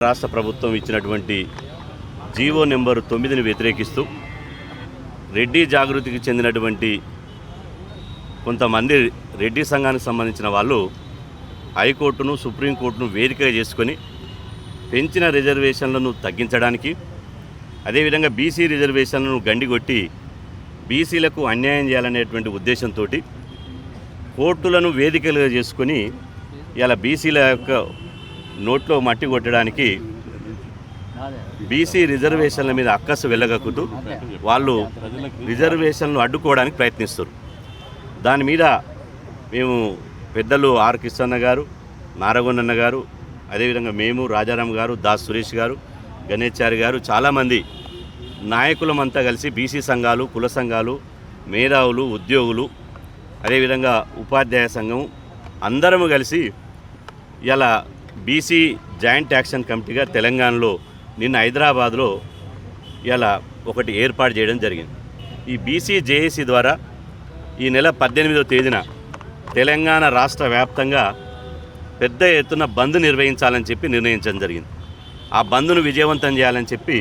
రాష్ట్ర ప్రభుత్వం ఇచ్చినటువంటి జీవో నెంబరు తొమ్మిదిని వ్యతిరేకిస్తూ రెడ్డి జాగృతికి చెందినటువంటి కొంతమంది రెడ్డి సంఘానికి సంబంధించిన వాళ్ళు హైకోర్టును సుప్రీంకోర్టును వేదికగా చేసుకొని పెంచిన రిజర్వేషన్లను తగ్గించడానికి అదేవిధంగా బీసీ రిజర్వేషన్లను గండిగొట్టి బీసీలకు అన్యాయం చేయాలనేటువంటి ఉద్దేశంతో కోర్టులను వేదికలుగా చేసుకొని ఇలా బీసీల యొక్క నోట్లో మట్టి కొట్టడానికి బీసీ రిజర్వేషన్ల మీద అక్కసు వెళ్ళగక్కుతూ వాళ్ళు రిజర్వేషన్లు అడ్డుకోవడానికి ప్రయత్నిస్తారు దాని మీద మేము పెద్దలు ఆర్ కిషన్న గారు నారగొండన్న గారు అదేవిధంగా మేము రాజారాం గారు దాస్ సురేష్ గారు గణేశారి గారు చాలామంది నాయకులమంతా కలిసి బీసీ సంఘాలు కుల సంఘాలు మేధావులు ఉద్యోగులు అదేవిధంగా ఉపాధ్యాయ సంఘం అందరము కలిసి ఇలా బీసీ జాయింట్ యాక్షన్ కమిటీగా తెలంగాణలో నిన్న హైదరాబాద్లో ఇలా ఒకటి ఏర్పాటు చేయడం జరిగింది. ఈ బీసీ జేఏసీ ద్వారా ఈ నెల పద్దెనిమిదవ తేదీన తెలంగాణ రాష్ట్ర వ్యాప్తంగా పెద్ద ఎత్తున బంద్ నిర్వహించాలని చెప్పి నిర్ణయించడం జరిగింది. ఆ బంద్ను విజయవంతం చేయాలని చెప్పి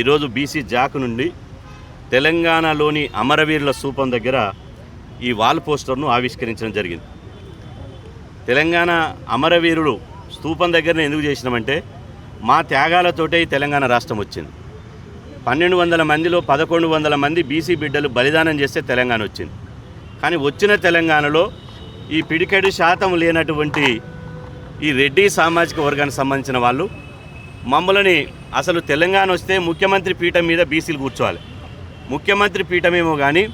ఈరోజు బీసీ జాక్ నుండి తెలంగాణలోని అమరవీరుల స్థూపం దగ్గర ఈ వాల్ పోస్టర్ను ఆవిష్కరించడం జరిగింది. తెలంగాణ అమరవీరులు స్థూపం దగ్గరనే ఎందుకు చేసినామంటే మా త్యాగాలతోటే ఈ తెలంగాణ రాష్ట్రం వచ్చింది. పన్నెండు వందల మందిలో పదకొండు వందల మంది బీసీ బిడ్డలు బలిదానం చేస్తే తెలంగాణ వచ్చింది. కానీ వచ్చిన తెలంగాణలో ఈ పిడికెడు శాతం లేనటువంటి ఈ రెడ్డి సామాజిక వర్గానికి సంబంధించిన వాళ్ళు మమ్మల్ని అసలు తెలంగాణ వస్తే ముఖ్యమంత్రి పీఠం మీద బీసీలు కూర్చోవాలి. ముఖ్యమంత్రి పీఠమేమో కానీ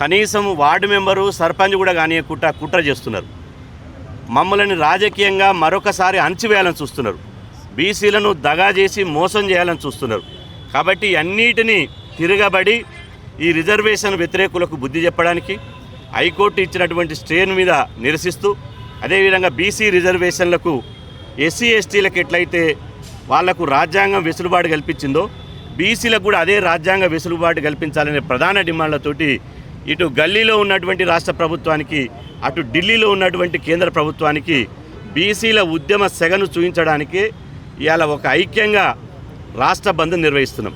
కనీసం వార్డు మెంబరు సర్పంచ్ కూడా కానీ కుట్ర కుట్ర చేస్తున్నారు. మమ్మల్ని రాజకీయంగా మరొకసారి అణచివేయాలని చూస్తున్నారు. బీసీలను దగా చేసి మోసం చేయాలని చూస్తున్నారు. కాబట్టి అన్నిటినీ తిరగబడి ఈ రిజర్వేషన్ వ్యతిరేకులకు బుద్ధి చెప్పడానికి హైకోర్టు ఇచ్చినటువంటి స్టేన్ మీద నిరసిస్తూ అదేవిధంగా బీసీ రిజర్వేషన్లకు ఎస్సీ ఎస్టీలకు ఎట్లయితే వాళ్ళకు రాజ్యాంగం వెసులుబాటు కల్పించిందో బీసీలకు కూడా అదే రాజ్యాంగ వెసులుబాటు కల్పించాలనే ప్రధాన డిమాండ్లతోటి ఇటు గల్లీలో ఉన్నటువంటి రాష్ట్ర ప్రభుత్వానికి అటు ఢిల్లీలో ఉన్నటువంటి కేంద్ర ప్రభుత్వానికి బీసీల ఉద్యమ సెగను చూపించడానికి ఇవాళ ఒక ఐక్యంగా రాష్ట్ర బంద్ నిర్వహిస్తున్నాం.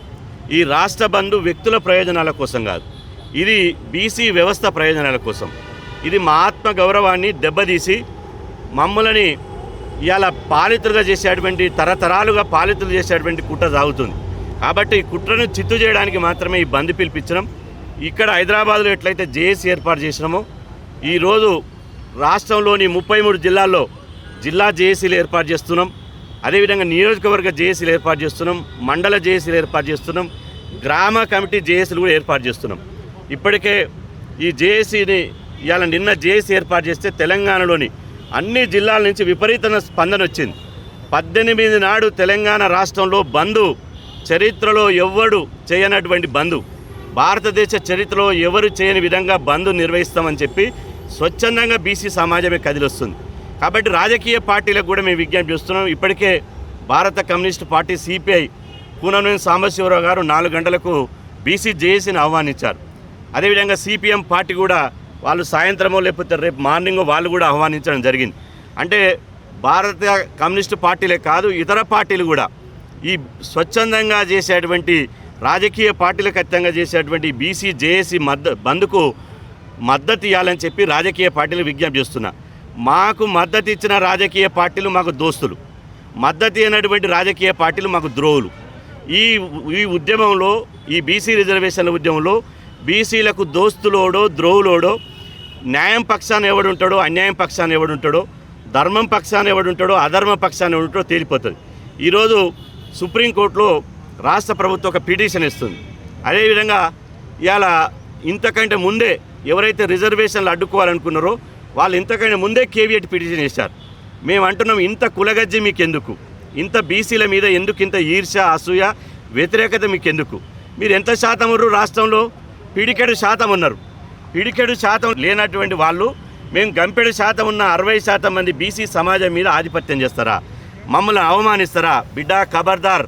ఈ రాష్ట్ర బంధు వ్యక్తుల ప్రయోజనాల కోసం కాదు ఇది బీసీ వ్యవస్థ ప్రయోజనాల కోసం. ఇది మా ఆత్మ గౌరవాన్ని దెబ్బతీసి మమ్మల్ని ఇవాళ పాలితులుగా చేసేటువంటి తరతరాలుగా పాలితులు చేసేటువంటి కుట్ర సాగుతుంది. కాబట్టి ఈ కుట్రను చిత్తు చేయడానికి మాత్రమే ఈ బంద్ పిలిపించడం ఇక్కడ హైదరాబాద్లో ఎట్లయితే జేఏసీ ఏర్పాటు చేసినామో ఈరోజు రాష్ట్రంలోని ముప్పై మూడు జిల్లాల్లో జిల్లా జేఏసీలు ఏర్పాటు చేస్తున్నాం. అదేవిధంగా నియోజకవర్గ జేఏసీలు ఏర్పాటు చేస్తున్నాం. మండల జేఏసీలు ఏర్పాటు చేస్తున్నాం. గ్రామ కమిటీ జేఏసీలు కూడా ఏర్పాటు చేస్తున్నాం. ఇప్పటికే ఈ జేఏసీని ఇవాళ నిన్న జేఏసీ ఏర్పాటు చేస్తే తెలంగాణలోని అన్ని జిల్లాల నుంచి విపరీతమైన స్పందన వచ్చింది. పద్దెనిమిది నాడు తెలంగాణ రాష్ట్రంలో బంధు చరిత్రలో ఎవ్వడు చేయనటువంటి బంధు భారతదేశ చరిత్రలో ఎవరు చేయని విధంగా బంద్ నిర్వహిస్తామని చెప్పి స్వచ్ఛందంగా బీసీ సమాజమే కదిలొస్తుంది. కాబట్టి రాజకీయ పార్టీలకు కూడా మేము విజ్ఞప్తి చేస్తున్నాం. ఇప్పటికే భారత communist party CPI Kunamneni Sambasivarao గారు నాలుగు గంటలకు బీసీ జేఏసీని ఆహ్వానించారు. అదేవిధంగా సిపిఎం పార్టీ కూడా వాళ్ళు సాయంత్రమో లేకపోతే రేపు మార్నింగ్ వాళ్ళు కూడా ఆహ్వానించడం జరిగింది. అంటే భారత కమ్యూనిస్ట్ పార్టీలే కాదు ఇతర పార్టీలు కూడా ఈ స్వచ్ఛందంగా చేసేటువంటి రాజకీయ పార్టీలకు ఖచ్చితంగా చేసేటువంటి బీసీ జేఏసీ మద్ద బంద్కు మద్దతు ఇవ్వాలని చెప్పి రాజకీయ పార్టీలు విజ్ఞప్తి చేస్తున్నా. మాకు మద్దతు ఇచ్చిన రాజకీయ పార్టీలు మాకు దోస్తులు. మద్దతు అయినటువంటి రాజకీయ పార్టీలు మాకు ద్రోహులు. ఈ ఈ ఉద్యమంలో ఈ బీసీ రిజర్వేషన్ల ఉద్యమంలో బీసీలకు దోస్తులోడో ద్రోహులోడో న్యాయం పక్షాన ఎవడుంటాడో అన్యాయం పక్షాన ఎవడుంటాడో ధర్మం పక్షాన ఎవడుంటాడో అధర్మ పక్షాన ఎవడుంటాడో తేలిపోతుంది. ఈరోజు సుప్రీంకోర్టులో రాష్ట్ర ప్రభుత్వం ఒక పిటిషన్ ఇస్తుంది. అదేవిధంగా ఇవాళ ఇంతకంటే ముందే ఎవరైతే రిజర్వేషన్లు అడ్డుకోవాలనుకున్నారో వాళ్ళు ఇంతకంటే ముందే కేవీఎట్ పిటిషన్ ఇస్తారు మేము అంటున్నాం ఇంత కులగజ్జి మీకు ఎందుకు ఇంత బీసీల మీద ఎందుకు ఇంత ఈర్ష అసూయ వ్యతిరేకత మీకు ఎందుకు మీరు ఎంత శాతం ఉన్నారు రాష్ట్రంలో? పిడికెడు శాతం ఉన్నారు. పిడికెడు శాతం లేనటువంటి వాళ్ళు మేము గంపెడు శాతం ఉన్న అరవై శాతం మంది బీసీ సమాజం మీద ఆధిపత్యం చేస్తారా? మమ్మల్ని అవమానిస్తారా? బిడ్డ ఖబర్దార్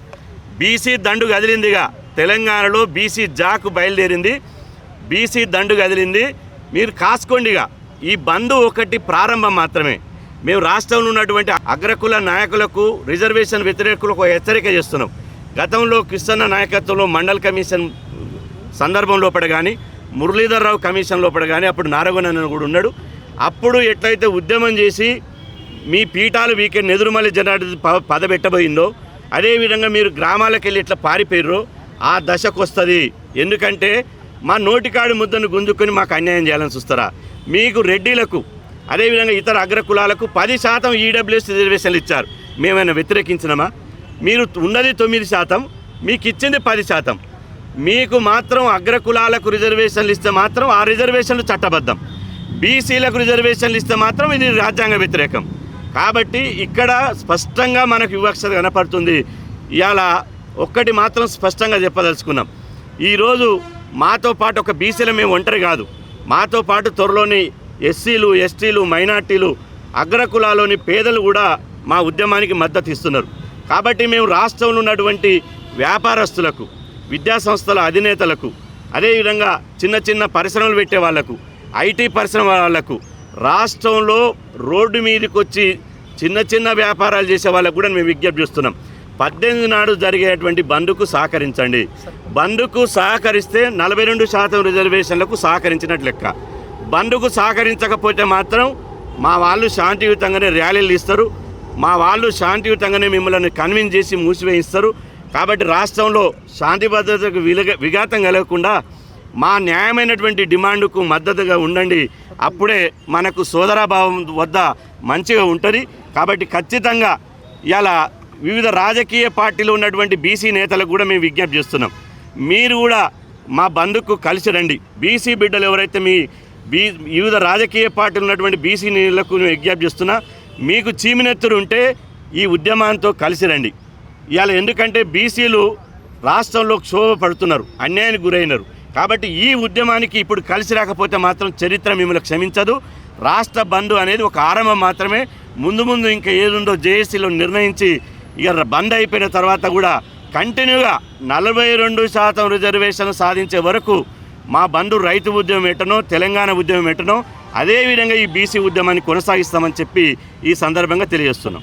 బీసీ దండు కదిలిందిగా. తెలంగాణలో బీసీ జాకు బయలుదేరింది. బీసీ దండు కదిలింది. మీరు కాసుకోండిగా. ఈ బంధు ఒకటి ప్రారంభం మాత్రమే. మేము రాష్ట్రంలో ఉన్నటువంటి అగ్రకుల నాయకులకు రిజర్వేషన్ వ్యతిరేకులకు ఒక హెచ్చరిక చేస్తున్నాం. గతంలో కృష్ణన్న నాయకత్వంలో మండల్ కమిషన్ సందర్భం లోపల కానీ మురళీధర్రావు కమిషన్ లోపల కానీ అప్పుడు నారగొండ కూడా ఉన్నాడు. అప్పుడు ఎట్లయితే ఉద్యమం చేసి మీ పీఠాలు వీకెండ్ ఎదురుమల్లి జనార్దన్ ప పదబెట్టబోయిందో అదేవిధంగా మీరు గ్రామాలకు వెళ్ళి ఇట్లా పారిపోయారు ఆ దశకు వస్తుంది ఎందుకంటే మా నోటికాడి ముద్దను గుంజుకొని మాకు అన్యాయం చేయాలని చూస్తారా? మీకు రెడ్డిలకు అదేవిధంగా ఇతర అగ్ర కులాలకు పది శాతం ఈడబ్ల్యూఎస్ రిజర్వేషన్లు ఇచ్చారు. మేమైనా వ్యతిరేకించినమా? మీరు ఉన్నది తొమ్మిది శాతం మీకు ఇచ్చింది పది శాతం. మీకు మాత్రం అగ్ర కులాలకు రిజర్వేషన్లు ఇస్తే మాత్రం ఆ రిజర్వేషన్లు చట్టబద్ధం. బీసీలకు రిజర్వేషన్లు ఇస్తే మాత్రం ఇది రాజ్యాంగ వ్యతిరేకం. కాబట్టి ఇక్కడ స్పష్టంగా మనకు వివక్షత కనపడుతుంది. ఇవాళ ఒక్కటి మాత్రం స్పష్టంగా చెప్పదలుచుకున్నాం. ఈరోజు మాతో పాటు ఒక బీసీలు మేము ఒంటరి కాదు. మాతో పాటు త్వరలోని ఎస్సీలు ఎస్టీలు మైనార్టీలు అగ్రకులాలోని పేదలు కూడా మా ఉద్యమానికి మద్దతు ఇస్తున్నారు. కాబట్టి మేము రాష్ట్రంలో ఉన్నటువంటి వ్యాపారస్తులకు విద్యా సంస్థల అధినేతలకు అదేవిధంగా చిన్న చిన్న పరిశ్రమలు పెట్టే వాళ్ళకు ఐటీ పరిశ్రమ వాళ్ళకు రాష్ట్రంలో రోడ్డు మీదకి వచ్చి చిన్న చిన్న వ్యాపారాలు చేసే వాళ్ళకు కూడా మేము విజ్ఞప్తి చేస్తున్నాం. పద్దెనిమిది నాడు జరిగేటువంటి బంద్కు సహకరించండి. బంద్కు సహకరిస్తే నలభై రెండు శాతం రిజర్వేషన్లకు సహకరించినట్లు లెక్క. బంద్కు సహకరించకపోతే మాత్రం మా వాళ్ళు శాంతియుతంగానే ర్యాలీలు ఇస్తారు. మా వాళ్ళు శాంతియుతంగానే మిమ్మల్ని కన్విన్స్ చేసి మూసివేయిస్తారు. కాబట్టి రాష్ట్రంలో శాంతి భద్రతకు విలగ విఘాతం కలగకుండా మా న్యాయమైనటువంటి డిమాండ్కు మద్దతుగా ఉండండి. అప్పుడే మనకు సోదరాభావం వద్ద మంచిగా ఉంటుంది. కాబట్టి ఖచ్చితంగా ఇలా వివిధ రాజకీయ పార్టీలు ఉన్నటువంటి బీసీ నేతలకు కూడా మేము విజ్ఞప్తి చేస్తున్నాం. మీరు కూడా మా బంధుకు కలిసి రండి. బీసీ బిడ్డలు ఎవరైతే మీ బీ వివిధ రాజకీయ పార్టీలు ఉన్నటువంటి బీసీ నేతలకు మేము విజ్ఞప్తి చేస్తున్నా మీకు చీమినెత్తురు ఉంటే ఈ ఉద్యమాంతో కలిసి రండి. ఇవాళ ఎందుకంటే బీసీలు రాష్ట్రంలో క్షోభ పడుతున్నారు అన్యాయానికి గురైనారు. కాబట్టి ఈ ఉద్యమానికి ఇప్పుడు కలిసి రాకపోతే మాత్రం చరిత్ర మిమ్మల్ని క్షమించదు. రాష్ట్ర బంధు అనేది ఒక ఆరంభం మాత్రమే. ముందు ముందు ఇంకా ఏదుందో జేఏసీలో నిర్ణయించి ఇక బంద్ అయిపోయిన తర్వాత కూడా కంటిన్యూగా నలభై రెండు శాతం రిజర్వేషన్ సాధించే వరకు మా బంధు రైతు ఉద్యమం ఎట్టనో తెలంగాణ ఉద్యమం ఎటనో అదేవిధంగా ఈ బీసీ ఉద్యమాన్ని కొనసాగిస్తామని చెప్పి ఈ సందర్భంగా తెలియజేస్తున్నాం.